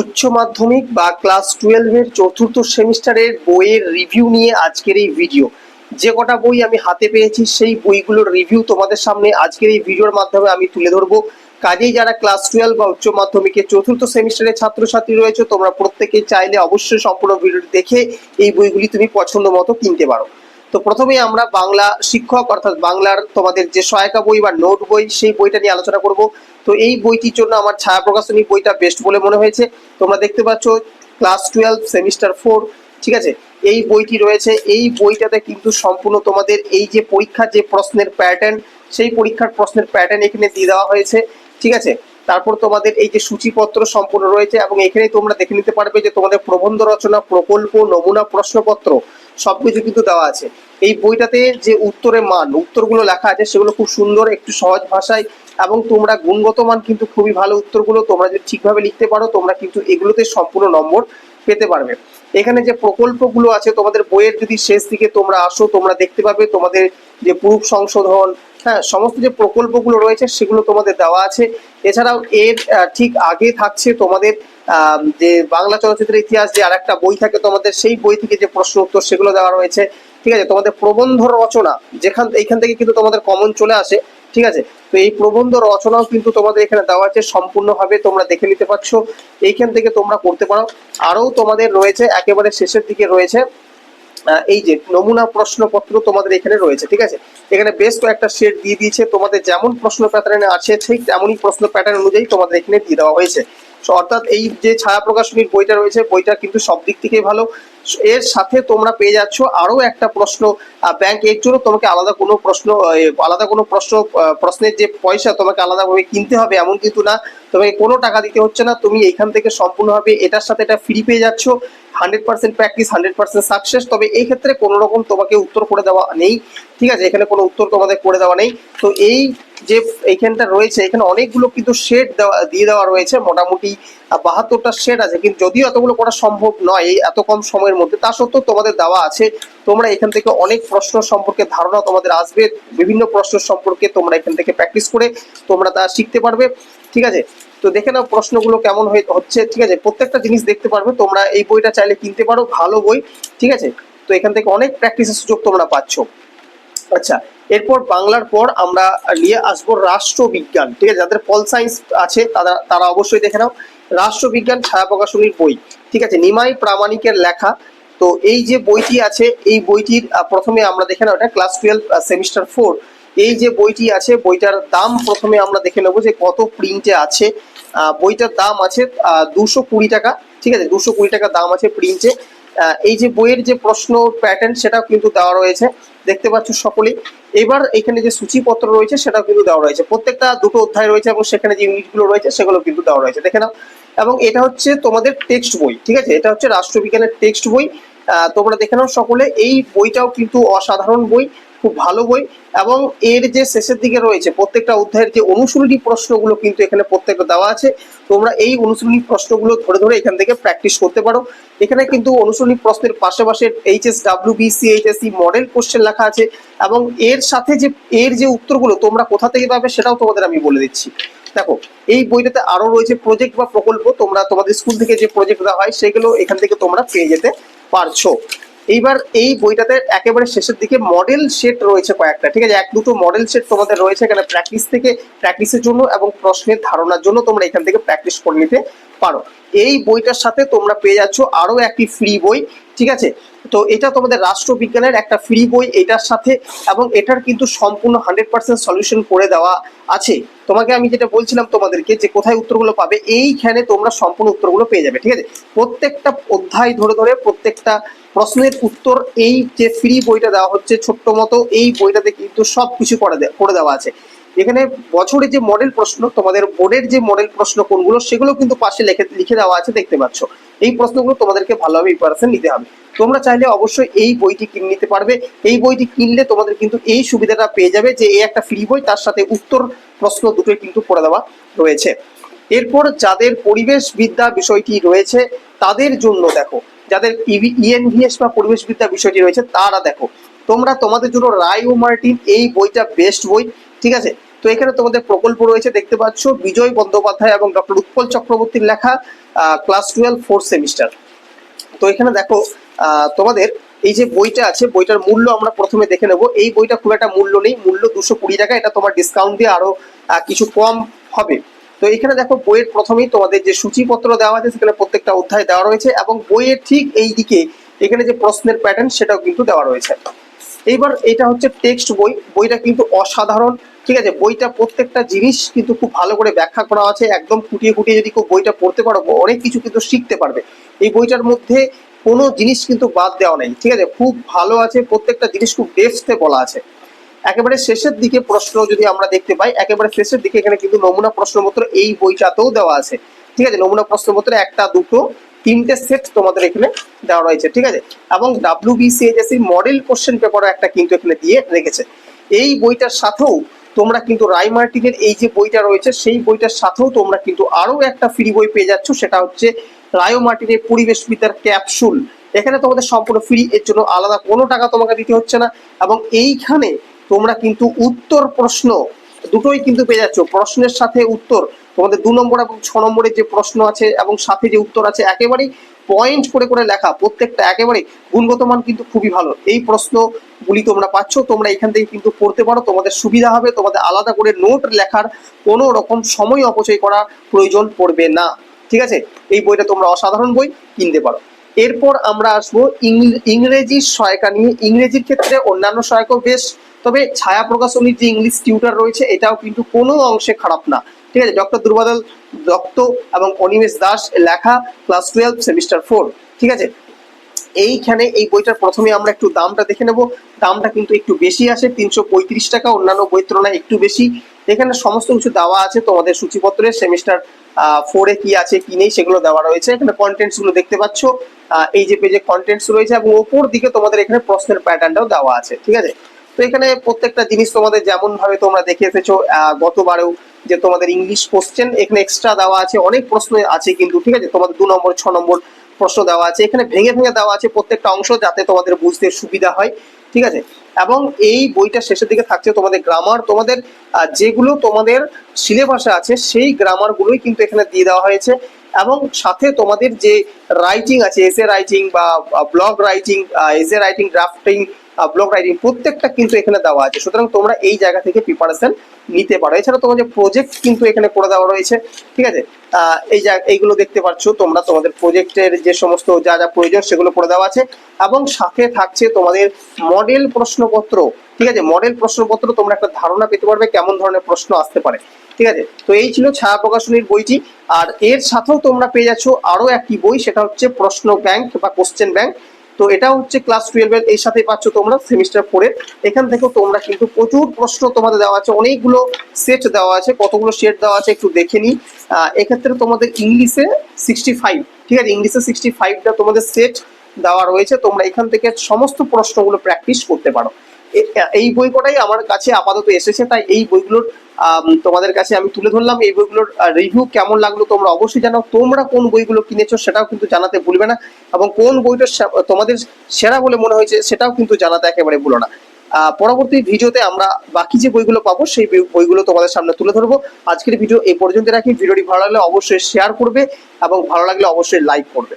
উচ্চ মাধ্যমিক বা ক্লাস টুয়েলভের চতুর্থ সেমিস্টারের বইয়ের রিভিউ নিয়ে আজকের এই ভিডিও যে কটা বই আমি হাতে পেয়েছি, সেই বইগুলোর রিভিউ তোমাদের সামনে আজকের এই ভিডিওর মাধ্যমে আমি তুলে ধরবো। কাজেই যারা ক্লাস টুয়েলভ বা উচ্চ মাধ্যমিকের চতুর্থ সেমিস্টারের ছাত্রছাত্রী রয়েছে, তোমরা প্রত্যেকে চাইলে অবশ্যই সম্পূর্ণ ভিডিওটি দেখে এই বইগুলি তুমি পছন্দ মতো কিনতে পারো। তো প্রথমেই আমরা বাংলা শিক্ষক, অর্থাৎ বাংলার তোমাদের যে সহায়িকা বই বা নোট বই, সেই বইটা নিয়ে আলোচনা করব। তো এই বইটির জন্য আমার ছায়া প্রকাশনী বইটা বেস্ট বলে মনে হয়েছে। তোমরা দেখতে পাচ্ছ ক্লাস টুয়েলভ সেমিস্টার ফোর ঠিক আছে? এই বইটি রয়েছে। এই বইটাতে কিন্তু সম্পূর্ণ তোমাদের এই যে পরীক্ষার যে প্রশ্নের প্যাটার্ন সেই পরীক্ষার প্রশ্নের প্যাটার্ন এখানে দিয়ে দেওয়া হয়েছে, ঠিক আছে? তারপর তোমাদের এই যে সূচিপত্র সম্পূর্ণ রয়েছে এবং এখানে তোমরা দেখে নিতে পারবে যে তোমাদের প্রবন্ধ রচনা, প্রকল্প, নমুনা, প্রশ্নপত্র সবকিছু কিন্তু দেওয়া আছে। এই বইটাতে যে উত্তরের মান, উত্তরগুলো লেখা আছে, সেগুলো খুব সুন্দর, একটু সহজ ভাষায়, এবং তোমরা গুণগত মান কিন্তু খুবই ভালো উত্তরগুলো তোমরা যদি ঠিকভাবে লিখতে পারো, তোমরা কিন্তু এগুলোতে সম্পূর্ণ নম্বর পেতে পারবে। এখানে যে প্রকল্পগুলো আছে, তোমাদের বইয়ের যদি শেষ দিকে তোমরা আসো, তোমরা দেখতে পাবে তোমাদের যে প্রুফ সংশোধন হ্যাঁ সমস্ত যে প্রকল্পগুলো রয়েছে, সেগুলো তোমাদের দেওয়া আছে। এছাড়াও এর ঠিক আগে থাকছে তোমাদের যে বাংলা চলচ্চিত্রের ইতিহাস যে আরেকটা বই থাকে তোমাদের, সেই বই থেকে যে প্রশ্ন উত্তর সেগুলো দেওয়া রয়েছে, ঠিক আছে? তোমাদের প্রবন্ধ রচনা, যেখান, এইখান থেকে কিন্তু তোমাদের কমন চলে আসে, ঠিক আছে? তো এই প্রবন্ধ রচনাও কিন্তু তোমাদের এখানে দেওয়া আছে, সম্পূর্ণভাবে তোমরা দেখে নিতে পারছ, এইখান থেকে তোমরা করতে পারো। আরও তোমাদের রয়েছে, একেবারে শেষের দিকে রয়েছে এই যে নমুনা প্রশ্নপত্র তোমাদের এখানে রয়েছে, ঠিক আছে? এখানে বেশ কয়েকটা শেড দিয়ে দিয়েছে, তোমাদের যেমন প্রশ্ন প্যাটার্নে আছে, ঠিক তেমনই প্রশ্ন প্যাটার্ন অনুযায়ী তোমাদের এখানে দিয়ে দেওয়া হয়েছে। অর্থাৎ এই যে ছায়া প্রকাশনীর বইটা রয়েছে, বইটা কিন্তু সব দিক থেকে ভালো। এর সাথে তোমরা পেয়ে যাচ্ছ আরও একটা প্রশ্ন ব্যাংক এর জন্য তোমাকে আলাদা কোনো প্রশ্ন আলাদা কোনো প্রশ্ন প্রশ্নের যে পয়সা তোমাকে আলাদাভাবে কিনতে হবে এমন কিন্তু না। তোমাকে কোনো টাকা দিতে হচ্ছে না। তুমি এখান থেকে সম্পূর্ণভাবে এটার সাথে এটা ফ্রি পেয়ে যাচ্ছ। Hundred percent practice, hundred percent success. তবে এই ক্ষেত্রে কোনো রকম তোমাকে উত্তর করে দেওয়া নেই। ঠিক আছে? এখানে কোনো উত্তর তোমাদের করে দেওয়া নেই। তো এই যে এইখানটা রয়েছে, এখানে অনেকগুলো কিন্তু শেড দেওয়া, দিয়ে দেওয়া রয়েছে। মোটামুটি বাহাত্তরটা শেড আছে, কিন্তু যদিও এতগুলো করা সম্ভব নয় এই এত কম সময়ের মধ্যে, তা সত্ত্বেও তোমাদের দেওয়া আছে। তোমরা এখান থেকে অনেক প্রশ্ন সম্পর্কে ধারণা তোমাদের আসবে। বিভিন্ন প্রশ্ন সম্পর্কে তোমরা এখান থেকে প্র্যাকটিস করে তোমরা তা শিখতে পারবে। ঠিক আছে? তো দেখে নাও প্রশ্নগুলো কেমন হচ্ছে, ঠিক আছে? প্রত্যেকটা জিনিস দেখতে পারবে, তোমরা এই বইটা চাইলে কিনতে পারো, ভালো বই, ঠিক আছে? তো এখান থেকে অনেক প্র্যাকটিসের সুযোগ তোমরা পাচ্ছ। আচ্ছা এরপর বাংলার পর আমরা নিয়ে আসব রাষ্ট্রবিজ্ঞান, ঠিক আছে? যাদের পল সায়েন্স আছে, তারা তারা অবশ্যই দেখে নাও। রাষ্ট্রবিজ্ঞান, ছায়া প্রকাশনীর বই, ঠিক আছে? নিমাই প্রামাণিকের লেখা। তো এই যে বইটি আছে, এই বইটির প্রথমে আমরা দেখে নাও এটা ক্লাস টুয়েলভ সেমিস্টার ফোর এই যে বইটি আছে, বইটার দাম প্রথমে আমরা দেখে নেব যে কত প্রিন্টে আছে। বইটার দাম আছে দুশো কুড়ি টাকা, ঠিক আছে? দুশো কুড়ি টাকা দাম আছে প্রিন্টে এই যে বইয়ের যে প্রশ্ন প্যাটার্ন সেটাও কিন্তু দেওয়া রয়েছে। দেখতে পাচ্ছ সকলেই। এবার এখানে যে সূচিপত্র রয়েছে, সেটাও কিন্তু দেওয়া রয়েছে। প্রত্যেকটা দুটো অধ্যায় রয়েছে এবং সেখানে যে ইউনিটগুলো রয়েছে, সেগুলো কিন্তু দেওয়া রয়েছে। দেখে নাও। এবং এটা হচ্ছে তোমাদের টেক্সট বই, ঠিক আছে? এটা হচ্ছে রাষ্ট্রবিজ্ঞানের টেক্সট বই। তোমরা দেখে নাও সকলে, এই বইটাও কিন্তু অসাধারণ বই। খুব ভালো বই এবং এর যে শেষের দিকে রয়েছে, প্রত্যেকটা অধ্যায়ের যে অনুশীলনী প্রশ্নগুলো কিন্তু এখানে প্রত্যেকটা দেওয়া আছে। তোমরা এই অনুশীলনী প্রশ্নগুলো ধরে ধরে এখান থেকে প্র্যাকটিস করতে পারো। এখানে কিন্তু অনুশীলনী প্রশ্নের পাশাপাশি HS W BC HSC model question লেখা আছে এবং এর সাথে যে, এর যে উত্তরগুলো তোমরা কোথা থেকে পাবে সেটাও তোমাদের আমি বলে দিচ্ছি। দেখো, এই বইটাতে আরও রয়েছে প্রজেক্ট বা প্রকল্প, তোমরা তোমাদের স্কুল থেকে যে প্রজেক্ট দেওয়া হয় সেগুলো এখান থেকে তোমরা পেয়ে যেতে পারছ। এইবার এই বইটাতে একেবারে শেষের দিকে মডেল সেট রয়েছে কয়েকটা, ঠিক আছে? এক, দুটো মডেল সেট তোমাদের রয়েছে এখানে প্র্যাকটিস থেকে প্র্যাকটিসের জন্য এবং প্রশ্নের ধারণার জন্য তোমরা এখান থেকে প্র্যাকটিস করে নিতে পারো। এই বইটার সাথে তোমরা পেয়ে যাচ্ছ আরও একটি ফ্রি বই ঠিক আছে? তো এটা তোমাদের রাষ্ট্রবিজ্ঞানের একটা ফ্রি বই এটার সাথে এবং এটার কিন্তু সম্পূর্ণ হান্ড্রেড পার্সেন্ট সলিউশন করে দেওয়া আছে। তোমাকে আমি যেটা বলছিলাম তোমাদেরকে যে কোথায় উত্তরগুলো পাবে, এইখানে তোমরা সম্পূর্ণ উত্তরগুলো পেয়ে যাবে, ঠিক আছে? প্রত্যেকটা অধ্যায় ধরে ধরে প্রত্যেকটা প্রশ্নের উত্তর এই যে ফ্রি বইটা দেওয়া হচ্ছে ছোট্ট মতো, এই বইটাতে কিন্তু সব কিছু করে দেওয়া আছে। এখানে বছরে যে মডেল প্রশ্ন, তোমাদের বোর্ডের যে মডেল প্রশ্ন কোনগুলো, সেগুলো কিন্তু পাশে লিখে লিখে দেওয়া আছে, দেখতে পাচ্ছ। এই প্রশ্নগুলো তোমাদেরকে ভালোভাবে প্রিপারেশন নিতে হবে। তোমরা চাইলে অবশ্যই এই বইটি কিনে, নিতে পারবে। এই বইটি কিনলে তোমাদের কিন্তু এই সুবিধাটা পেয়ে যাবে যে, এই একটা ফ্রি বই, তার সাথে উত্তর প্রশ্ন দুটোই কিন্তু করে দেওয়া রয়েছে। এরপর যাদের পরিবেশ বিদ্যা বিষয়টি রয়েছে, তাদের জন্য দেখো, যাদের ইএনভিএস বা পরিবেশ বিদ্যা বিষয়টি রয়েছে, তারা দেখো, তোমরা তোমাদের জন্য রায় ও মার্টিন এই বইটা বেস্ট বই, ঠিক আছে? তো এখানে তোমাদের প্রকল্প রয়েছে, দেখতে পাচ্ছ, বিজয় বন্দ্যোপাধ্যায় এবং ডক্টর উৎপল চক্রবর্তীর লেখা ক্লাস টুয়েলভ ফোর্থ সেমিস্টার তো এখানে দেখো তোমাদের এই যে বইটা আছে, বইটার মূল্য আমরা প্রথমে দেখে নেব। এই বইটা খুব একটা মূল্য নেই, মূল্য দুশো কুড়ি টাকা, এটা তোমার ডিসকাউন্ট দিয়ে আরও কিছু কম হবে। তো এখানে দেখো, বইয়ের প্রথমেই তোমাদের যে সূচিপত্র দেওয়া আছে, সেখানে প্রত্যেকটা অধ্যায় দেওয়া রয়েছে এবং বইয়ের ঠিক এই দিকে এখানে যে প্রশ্নের প্যাটার্ন সেটাও কিন্তু দেওয়া রয়েছে। এইবার এটা হচ্ছে টেক্সট বই। বইটা কিন্তু অসাধারণ। ঠিক আছে, বইটা প্রত্যেকটা জিনিস কিন্তু খুব ভালো করে ব্যাখ্যা করা আছে, একদম খুঁটিয়ে খুঁটিয়ে যদি কেউ বইটা পড়তে পারো, অনেক কিছু কিন্তু শিখতে পারবে। এই বইটার মধ্যে কোনো জিনিস কিন্তু বাদ দেওয়া নেই, ঠিক আছে? খুব ভালো আছে, প্রত্যেকটা জিনিস খুব ডেপথে বলা আছে। একেবারে শেষের দিকে প্রশ্ন যদি আমরা দেখতে পাই, একেবারে শেষের দিকে এখানে কিন্তু নমুনা প্রশ্নপত্র এই বইটাতেও দেওয়া আছে। ঠিক আছে, নমুনা প্রশ্নপত্র একটা, দুটো, তিনটে সেট তোমাদের এখানে দেওয়া রয়েছে, ঠিক আছে? এবং ডাব্লিউবিসিএইচএসসি মডেল কোশ্চেন পেপারও একটা কিন্তু এখানে দিয়ে রেখেছে। এই বইটার সাথেও তোমরা কিন্তু রায় মার্টিনের এই যে বইটা রয়েছে, সেই বইটার সাথেও তোমরা কিন্তু আরও একটা ফ্রি বই পেয়ে যাচ্ছ, সেটা হচ্ছে রায়ো মার্টিনের পরিবেশবিদ্যার ক্যাপসুল। এখানে তোমাদের সম্পূর্ণ ফ্রি এর জন্য আলাদা কোনো টাকা তোমাকে দিতে হচ্ছে না এবং এইখানে তোমরা কিন্তু উত্তর প্রশ্ন দুটোই কিন্তু পেয়ে যাচ্ছ। প্রশ্নের সাথে উত্তর, তোমাদের দু নম্বর এবং ছ নম্বরের যে প্রশ্ন আছে এবং সাথে যে উত্তর আছে, একেবারেই পয়েন্ট করে করে লেখা প্রত্যেকটা একেবারে গুণগত মান কিন্তু খুবই ভালো। এই প্রশ্নগুলি তোমরা পাচ্ছ, তোমরা এখান থেকে কিন্তু পড়তে পারো, তোমাদের সুবিধা হবে, তোমাদের আলাদা করে নোট লেখার কোনো রকম সময় অপচয় করা প্রয়োজন পড়বে না। ঠিক আছে? এই বইটা তোমরা অসাধারণ বই, কিনতে পারো। এরপর আমরা আসব ইংরেজির সহায়িকা নিয়ে। ইংরেজির ক্ষেত্রে অন্যান্য সহায়কও বেশ, তবে ছায়া প্রকাশনীর যে ইংলিশ টিউটার রয়েছে, এটাও কিন্তু কোনো অংশে খারাপ না। ঠিক আছে, ডক্টর দুর্বাদল, দত্ত এবং অনিমেষ দাস লেখা ক্লাস টুয়েলভ সেমিস্টার ফোর ঠিক আছে? এইখানে এই বইটার প্রথমে আমরা একটু দামটা দেখে নেব। দামটা কিন্তু একটু বেশি আসে, তিনশো পঁয়ত্রিশ টাকা, অন্যান্য বইয়ের তুলনায় একটু বেশি। এখানে সমস্ত কিছু দেওয়া আছে তোমাদের সূচিপত্রের সেমিস্টার ফোরে কি আছে, কি নেই, সেগুলো দেওয়া রয়েছে। এখানে কন্টেন্টসগুলো দেখতে পাচ্ছ। এই যে পেজে কন্টেন্টস রয়েছে এবং ওপর দিকে তোমাদের এখানে প্রশ্নের প্যাটার্নটাও দেওয়া আছে, ঠিক আছে? তো এখানে প্রত্যেকটা জিনিস তোমাদের যেমন ভাবে তোমরা দেখে এসেছ গতবারেও যে তোমাদের ইংলিশ কোশ্চেন এখানে এক্সট্রা দেওয়া আছে, অনেক প্রশ্ন আছে কিন্তু, ঠিক আছে? তোমাদের দু নম্বর, ছ নম্বর প্রশ্ন দেওয়া আছে। এখানে ভেঙে ভেঙে দেওয়া আছে প্রত্যেকটা অংশ যাতে তোমাদের বুঝতে সুবিধা হয়, ঠিক আছে? এবং এই বইটা শেষের দিকে থাকছে তোমাদের গ্রামার তোমাদের যেগুলো তোমাদের সিলেবাসে আছে, সেই গ্রামার গুলোই কিন্তু এখানে দিয়ে দেওয়া হয়েছে। এবং সাথে তোমাদের যে রাইটিং আছে এসে রাইটিং বা blog writing essay writing drafting blog writing প্রত্যেকটা কিন্তু এখানে দেওয়া আছে। সুতরাং তোমরা এই জায়গা থেকে প্রিপারেশন নিতে পারো। এছাড়া তোমাদের প্রজেক্ট কিন্তু এখানে করে দেওয়া রয়েছে। ঠিক আছে? এই যা এইগুলো দেখতে পাচ্ছ তোমরা। তোমাদের প্রজেক্টের যে সমস্ত যা যা প্রয়োজন সেগুলো করে দেওয়া আছে। এবং সাথে থাকছে তোমাদের মডেল প্রশ্নপত্র। ঠিক আছে? মডেল প্রশ্নপত্র তোমরা একটা ধারণা পেতে পারবে কেমন ধরনের প্রশ্ন আসতে পারে। ঠিক আছে? তো এই ছিল ছায়া প্রকাশনীর বইটি। আর এর সাথেও তোমরা পেয়ে যাচ্ছ আরও একটি বই। সেটা হচ্ছে প্রশ্ন ব্যাংক বা কোশ্চেন ব্যাংক তো এটা হচ্ছে ক্লাস টুয়েলভের এই সাথে পাচ্ছ তোমরা সেমিস্টার ফোরের এখান থেকেও তোমরা কিন্তু প্রচুর প্রশ্ন তোমাদের দেওয়া আছে, অনেকগুলো সেট দেওয়া আছে, কতগুলো সেট দেওয়া আছে একটু দেখে নিই। এক্ষেত্রে তোমাদের ইংলিশে সিক্সটি ফাইভ ঠিক আছে? ইংলিশে সিক্সটি ফাইভটা তোমাদের সেট দেওয়া রয়েছে, তোমরা এখান থেকে সমস্ত প্রশ্নগুলো প্র্যাকটিস করতে পারো। এই বই কটাই আমার কাছে আপাতত এসেছে, তাই এই বইগুলোর তোমাদের কাছে আমি তুলে ধরলাম। এই বইগুলোর রিভিউ কেমন লাগল তোমরা অবশ্যই জানাও। তোমরা কোন বইগুলো কিনেছো সেটাও কিন্তু জানাতে ভুলবে না এবং কোন বইটা তোমাদের সেরা বলে মনে হয়েছে সেটাও কিন্তু জানাতে একেবারে ভুলো না। পরবর্তী ভিডিওতে আমরা বাকি যে বইগুলো পাবো সেই বইগুলো তোমাদের সামনে তুলে ধরবো। আজকের ভিডিও এই পর্যন্ত রাখি। ভিডিওটি ভালো লাগলে অবশ্যই শেয়ার করবে এবং ভালো লাগলে অবশ্যই লাইক করবে।